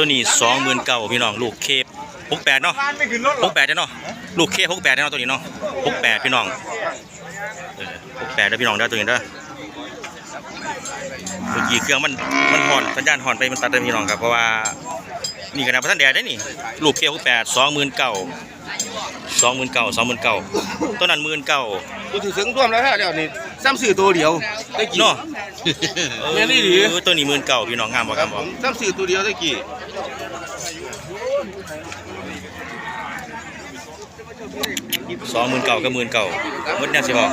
ตัวนี้สองหมื่นเก้าพี่น้องลูกเคฟหกแปดเนาะบ้านไม่ขึ้นรถหรหอกกแปดเนาะลูกเคหกแปดเนาะตัวนี้เนาะหกแปดพี่น้องหกแปดเด้อพี่น้องเด้อตัวนี้เด้อเมื่อกี้เครื่องมันมันหอนสัญญาณหอนไปมันตัดเด้อพี่น้องครับเพราะว่านี่ขนาดพระท่านแดดได้นี่ลูกเคหกแปดสองหมื่นเก้าสองหมื่นเก้าสองหมื่นเก้าตัวนั้นหมื่นเก้ากูถือถึงร่วมแล้วฮะเดี๋ยวนี้ ซ้ำสื่อตัวเดียวได้กี่เนาะแม่นอี่ดีเออตัวนี้หมื่นเก้าพี่น้องงามบ่คครัรับบผผมมซ้ำสื่อตัวเดียวได้กี่สองหมื่นเก้ากับหมื่นเก้าหมดเนี่ยสิบอก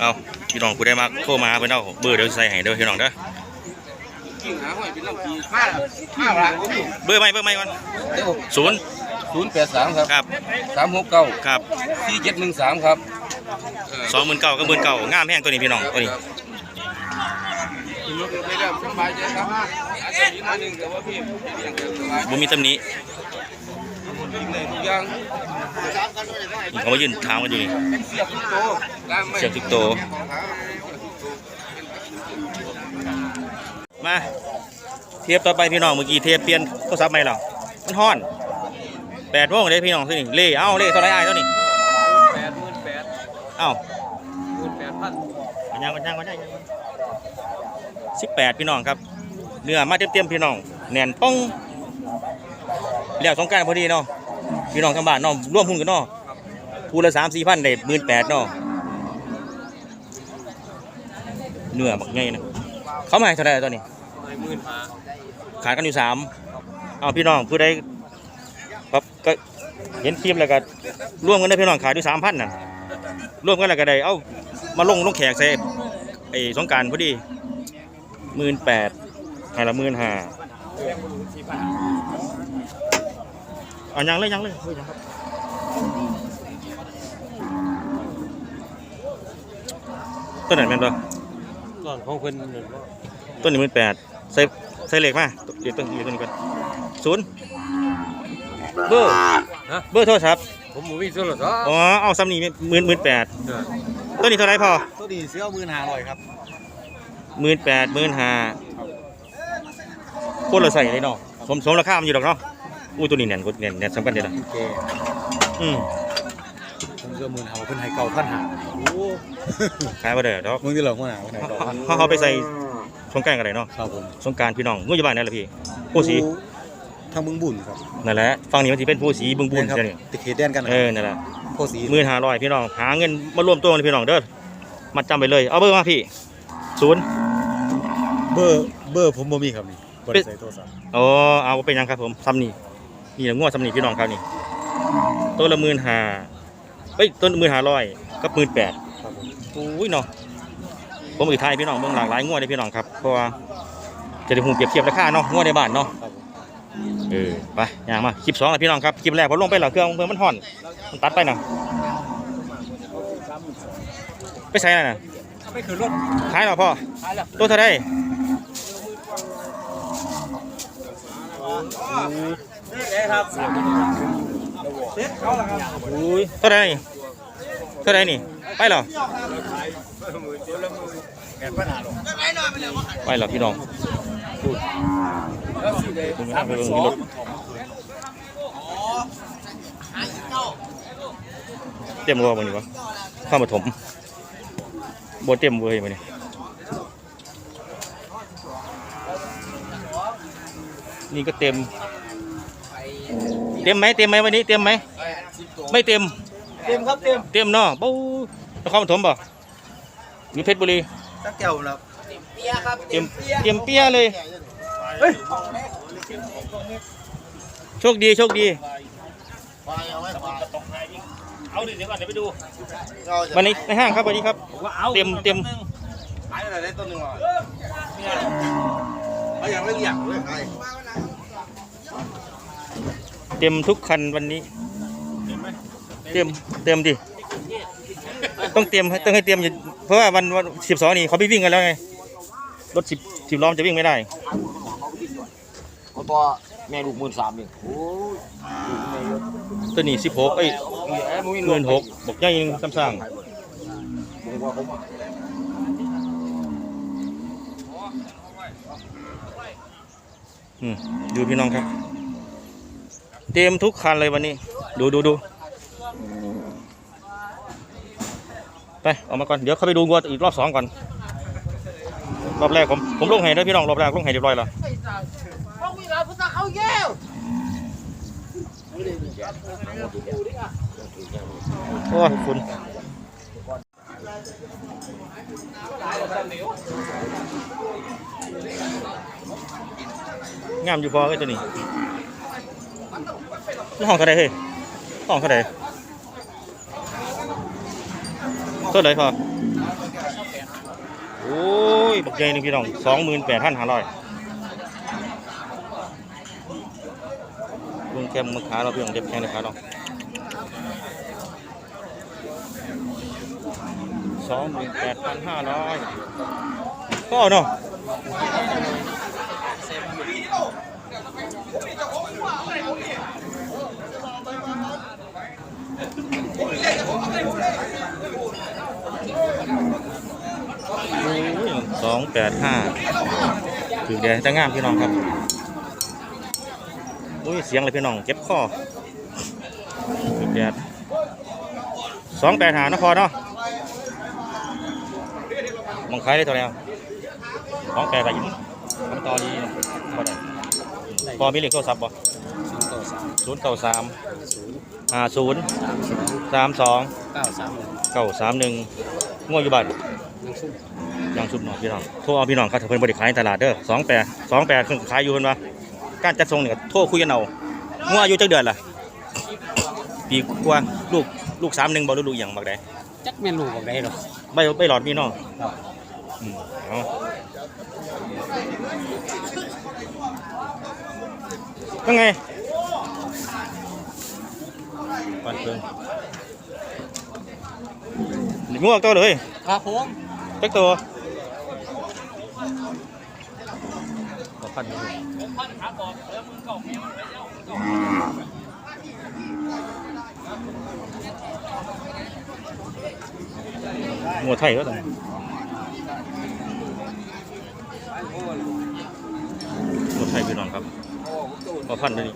เอาพี่น้องกูได้มาโทรมาเพิ่นเอาเบอร์เดี๋ยวใส่ให้เด้อพี่น้องเด้อกิ่งหาหอยเป็นลำปีห้าห้าละเบอร์ใหม่เบอร์ใหม่ก่อนเดี๋ยวศูนย์ ศูนย์แปดสามครับครับสามหกเก้าครับสี่เจ็ดหนึ่งสามครับสองหมื่นเก้ากับหมื่นเก้างามแห้งตัวนี้พี่น้องตัวนี้ขึ้นรถไปแล้วสบายใจครับอาจจะมีหน่อยหนึ่งแต่ว่าพี่เลี้ยงเดี๋ยวสบายบ่มีตำหนิกินเลยทุกอย่างนี่เขามายืนทางกันอยู่นี่เสียบทุกโตวตามไม่เสียบทุกตัวมา เทียบต่อไปพี่น้องเมื่อกี้เทียบเปลี่ยนโทรศัพท์ใหม่หรอมันฮ้อน แปดโมงเลยพี่น้องคือนี่เล่เอ้าเล่เท่าไรอ้ายเท่านี้แปดหมื่นแปดเอ้าหมื่นแปดพันมันยังมันยังมันยังสิบแปดพี่น้องครับเนื้อมาเต็มๆพี่น้องแน่นป้องแล้วสงกรารพอดีเนาะพี่น้องทั้งบ้านเนาะร่วมหุ้นกันเนาะพูละสามสี่พันได้หมื่นแปดเนาะเนื้อบักไงนะเขามาให้เท่าไหรตอนนี้ หมื่นห้า ขายกันอยู่สาม เอาพี่น้องผู้ใดครับก็ เห็นคลิปแล้วก็ร่วมกันได้พี่น้องขายอยู่สามพันน่ะร่วมกันแล้วก็ได้เอามาลงลงแขกใส่ไอ้สงกรารพอดีหมื่นแปดให้ละหมื่นห้าเอายังเลยยังเลยเฮ้ยยังครับต้นไหนแม่นบ่ก่อนของเพิ่นต้นนี้หมื่นแปดใส่ใส่เหล็กมาเดี๋ยวต้นเดี๋ยวต้นนี้ก่อนศูนย์ เบอร์เบอร์โทรศัพท์ผมบ่มีโทรศัพท์อ๋อเอาซ้ำนี่หมื่นหมื่นแปดต้นนี้เท่าไรพอตัวนี้เสื้อหมื่นห้าร้อยครับหมื่นแปดหมื่นห้าโคตรเราใส่เลยเนาะสมสมราคามันอยู่ดอกเนาะอู้ตัวนี้แน่นกว่าแน่นแน่นสำคัญเดียวนะโอเคอืมผมเสื้อหมื่นห้าเพิ่นให้เก่าพันห้าโอ้ขายมาเด้อดอกมึงที่เหลือคนไหนคนไหนเก่าพันเขาเขาไปใส่สงกรารกันเลยเนาะครับผมสงกรารพี่น้องงูอยู่บ้านนั่นแหละพี่ผู้สีทางบึงบุญครับนั่นแหละฝั่งนี้มันจะเป็นผู้สีบึงบุญครับใช่ไหมติดเขตแดนกันเออนั่นแหละโพสีหมื่นห้าร้อยพี่น้องหาเงินมารวมตัวกันพี่น้องเด้อมาจำไปเลยเอาเบอร์มาพี่ศูนย์เบอร์เบอร์ผมบ่มีครับนี่บ่ได้ใส่โทรศัพท์อ๋อเอาเป็นยังครับผมซ้ำนี่นี่แหละงวดซ้ำนี่พี่น้องครับนี่ตัวละหมื่นห้าเอ้ยต้นหมื่นห้าร้อยกับหมื่นแปดครับผมอุ้ยเนาะผมอีกไทยพี่น้องเมืองหลากหลายงวดเลยพี่น้องครับเพราะว่าจะได้หูเปรียบเทียบราคาเนาะงวดในบ้านเนาะครับผม เออไปย่างมาคลิปสองแล้วพี่น้องครับคลิปแรกพอลงไปแล้วเครื่องเพื่อมันห่อนมันตัดไปนะไปใส่อะไรนะไม่คือรถขายเหรอพ่อขายแล้วตัวเท่าไรนี่ครับเซ็ตเขาละครับอุ้ยเท่าไรนี่เท่าไรนี่ไปเหรอแกนปัญหาหรอกไปเหรอพี่น้อง แล้วสิได้คุณไม่น่าไปเบิ่งมีรถเต็มรัวมันนี่วะข้ามมาถมบเต็มเว้ยมันนี่นี่ก็เต็ม เต็มไหมเต็มไหมวันนี้เต็มไหมไม่เต็ม เต็มครับเต็ม เต็มเนาะบู๊นครปฐมบ่อยู่เพชรบุรีสักแก้วแล้ว เต็มเต็มเปียเลยเฮ้ยโชคดีโชคดีเอาดิเดี๋ยวก่อนเดี๋ยวไปดูวันนี้ในห้างครับวันนี้ครับเต็มเต็มขายอะไรได้ต้นหนึ่งหรอเขายังไม่อยากเลยใครเต็มทุกคันวันนี้ เต็มเต็มดิต้องเตรียมต้องให้เตรียมอยู่เพราะว่าวันวันสิบสองนี่เขาไปวิ่งกันแล้วไง รถสิบสิบล้อมจะวิ่งไม่ได้เขาตัวแม่ลูกหมื่นสามเองโอ้ยตัวนี้สิบหกเอ้ยมีแอร์มึงหมื่นหกบอกย่ายิงซ้ำสร้างมึงว่าเขาอืมดูพี่น้องครับ เต็มทุกคันเลยวันนี้ ดูดูดูไปเอามาก่อน เดี๋ยวเข้าไปดูวัวอีกรอบสองก่อน รอบแรกผมผมลงให้ด้วยพี่น้องรอบแรกลงให้เรียบร้อยแล้วโอ้ยคุณงามอยู่พอไอ้ตัวนี้นี่ห้องเท่าไรเฮ้ยห้องเท่าไรเท่าไรพอ โอ้ยบักใหญ่นึงพี่น้องสองหมื่นแปดพันห้าร้อยลุงแคมมือขาเราพี่น้องเด็บแข้งเลยขาเราสองหมื่นแปดพันห้าร้อยก็เนาะส องแปดห้าถือเดี๋ยวจะงามพี่น้องครับอุ้ยเสียงเลยพี่น้องเจ็บคอถือแดดสองแปดหานครเนาะมองขายได้เท่าไหร่ของแปลไปยินคำต่อดีเนาะพอได้พอมีเลขโทรศัพท์บ่ศูนย์เก้าสามห้าศูนย์สามสองเก้าสามหนึ่งเก้าสามหนึ่งง่วงอยู่บ้าน ยังซุ่มยังสุดหน่อยพี่น้องโทรเอาพี่น้องครับถ้าเพิ่นบริขายในตลาดเด้อสองแปดสองแปดเพิ่นขายอยู่เพิ่นว่าการจัดส่งเนี่ยโทรคุยกันเอาง่วงอายุจักเดือนล่ะปีกว่าลูกลูกสามหนึ่งบ่หรือลูกอหย่างบักใดจักแม่นลูกบอกได้หรอกใบใบหลอดมีเนาะอืมเอายังไงปันเพิ่งหนึ่งงวกตัวเลยครับผม เต็กตัวขอพันหนึ่งงัวไทยก็ต้องงัวไทยพี่น้องครับขอพันเลยนี่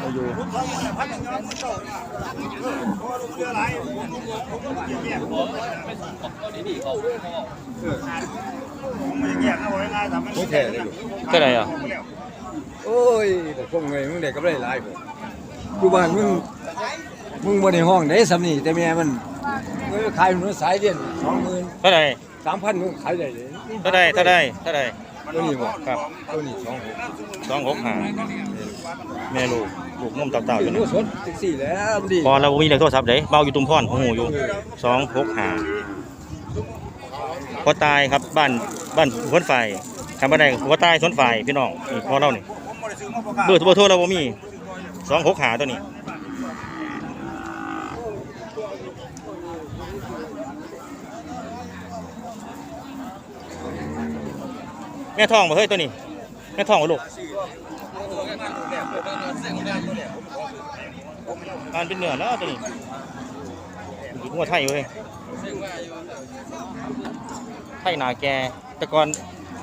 อาอยู่ไม่แท้เลยลูกก็ได้อะโอ้ยแต่พวกเงยมึงเด็กก็ได้หลายคนอยู่บ้านมึงมึงบ่ในห้องได้สำนี่แต่แม่มันมึงขายหนูสายเดือนสองหมื่นเท่าไหร่สามพันมึงขายได้เลยเท่าไหร่เท่าไหร่เท่าไหร่ ตัวนี้บ่ครับตัวนี้สองหกสองหกห้าแม่ลูกลูกนมเต่าๆอตัยู่วนี่นู้สดจังสี่แล้วมันดีพอเราบ่มีเลขโทรศัพท์เด้เบาอยู่ตุ้มพรของหูอยู่สองหกห้าพอตายครับบ้านบ้านสวนไฟคำว่าใดพอตายสวนไฟพี่น้องนี่พอเรานี่เบอร์โทรเบอร์โทรเราบ่มีสองหกห้าตัวนี้ แม่ทองบ่เฮ้ยตัวนี้ แม่ทองบ่ลูกอ่านเป็นเนื้อแล้วตัวนี้หัวไทยเว้ยไทยหนาแกแต่ก่อน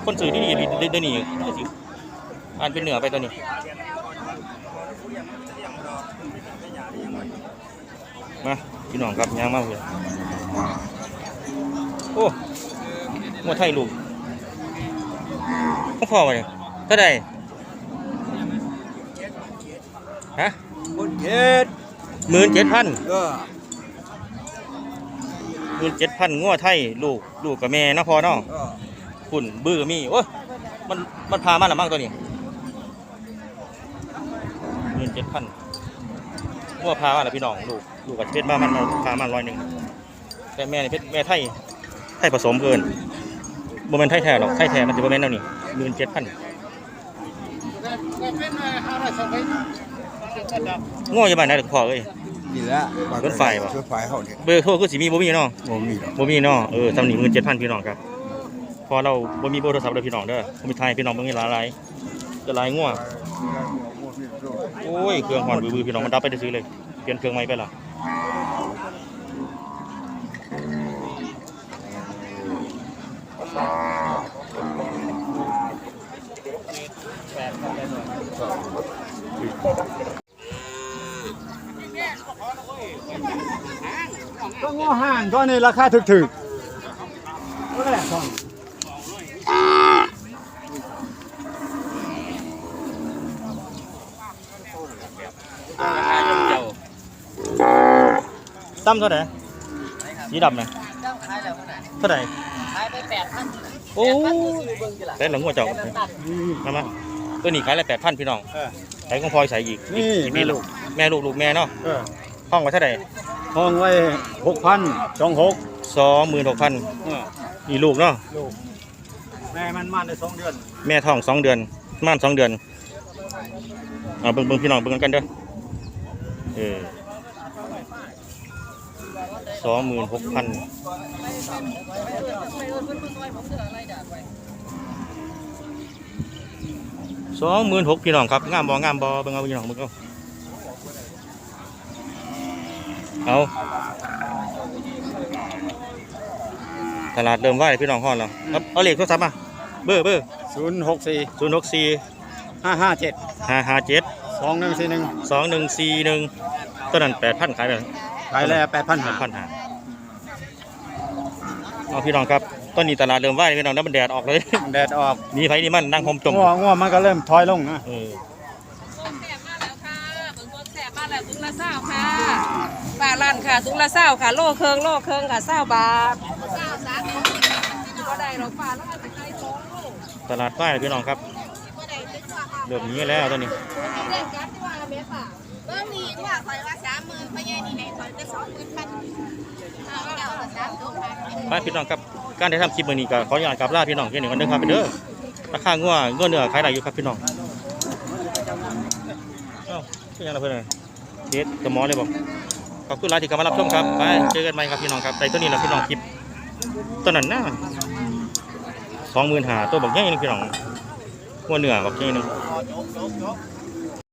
คนสื่อที่นี่เดี๋ยวนี้อ่านเป็นเหนือไปตัวนี้มาพี่น้องครับยางมากเลยโอ้หัวไทยลูก พ่อวะเนี่ยเท่าไหร่ฮะคนเฮ็ดหมื่นเจ็ดพันเออหมื่นเจ็ดพันงัวไทยลูกลูกกับแม่เนาะพอเนาะเออคุณบื้อมีโอ้ยมันมันพามาหรือมั่งตัวนี้หมื่นเจ็ดพันงัวพามาแล้วพี่น้องลูกลูกกับเพชรมามันมาพามาร้อยหนึ่งแต่แม่นี่เพชรแม่ไทยไทยผสมเกิน บ่แม่นไทยแท้หรอกไทยแท้มันจะบ่แม่นแล้วนี่หมื่นเจ็ดพันงัวอยู่บ้านไหนเด็กพ่อเอ้ยนี่แหละรถไฟวะรถไฟเฮาเนี่ยเบอร์โทรคือสิมีบ่มีเนาะบ่มีหรอกบ่มีเนาะเออสำนีหมื่นเจ็ดพันพี่น้องครับพอเราบ่มีเบอร์โทรศัพท์เลยพี่น้องเด้อผมมีไทยพี่น้องเบิ่งนี่หลายหลายจะหลายงัวโอ้ยเครื่องหอนบือๆพี่น้องมันดับไปได้ซื้อเลยเปลี่ยนเครื่องใหม่ไปละ ก็ง้อห่านก็ในราคาถึกถึกก็แหละสองตั้มเท่าไหร่ยี่ดับไหมเท่าไหร่ายไปแปดพันโอ้เบิ่งกี่ล่ะแต่หลังหัวเจ้าตัดมามาตัวนี้ขายละแปดพันพี่น้องขายของพลอยใส่อีกนี่อีกนี่ลูก แม่ลูกลูกแม่เนาะเออห้องไว้เท่าไหร่ห้องไว้หกพันสองหกสองหมื่นหกพันนี่ลูกเนาะลูกแม่มันมันได้สองเดือน แม่ท้องสองเดือนม่านสองเดือนเอาเบิ่งเบิ่งพี่น้องเบิ่งกันเด้อเออ สองหมื่นหกพันสองหมื่นหกพี่น้องครับงามบ่งามบ่เบิ่งเอาพี่น้องเบิ่งเอาเอาตลาดเริ่มไหวพี่น้องฮอดแล้วครับเอาเลขโทรศัพท์มาเบอร์เบอร์ศูนย์หกสี่ศูนย์หกสี่ห้าห้าเจ็ดห้าห้าเจ็ดสองหนึ่งสี่หนึ่งสองหนึ่งสี่หนึ่งต้นนั้นแปดพันขายไป ขายแล้วแปดพันแปหาดพันหาเอาพี่น้องครับต้นนี้ตลาดเริ่มไหวพี่น้องน้ำมันแดดออกเลยแดดออกนี่ไผนี่มันนั่งห่มจมง่วงง่วงมันก็เริ่มถอยลงนะเออแสบมาแล้วค่ะผลต้นแสบมาแล้วถุงละเศร้าค่ะปลาลั่นค่ะถุงละเศร้าค่ะ โลเคิงโลเคิงค่ะเศร้าบาทเศร้าสามก็ได้หรอกปลาแล้วมันจะไกลสองโลตลาดไหวพี่น้องครับเริ่มนี้แล้วตอนนี้ เล่นกันที่ว่าเม็ดป่ะเบิ่งนี่ว่าคอยว่าสามหมื่นพ่อใหญ่นี่ไหนคอยจะสองหมื่นพันเอาเจ้าสามตัวพันไปพี่น้องครับการได้ทำคลิปมื้อนี้ก็ขออนุญาตกราบลาพี่น้องแค่นี้ก่อนเด้อครับไปเด้อราคางัวงัวเนื้อขายได้อยู่ครับพี่น้องเอ้าเป็นยังไงเพื่อนเด็ดสมอเลยบอกขอบคุณหลายที่เข้ามารับชมครับไปเจอกันใหม่ครับพี่น้องครับในตัวนี้นะพี่น้องคลิปตัวนั้นนะสองหมื่นหาตัวบอกง่ายนึงพี่น้องงัวเนือบอกง่ายนึง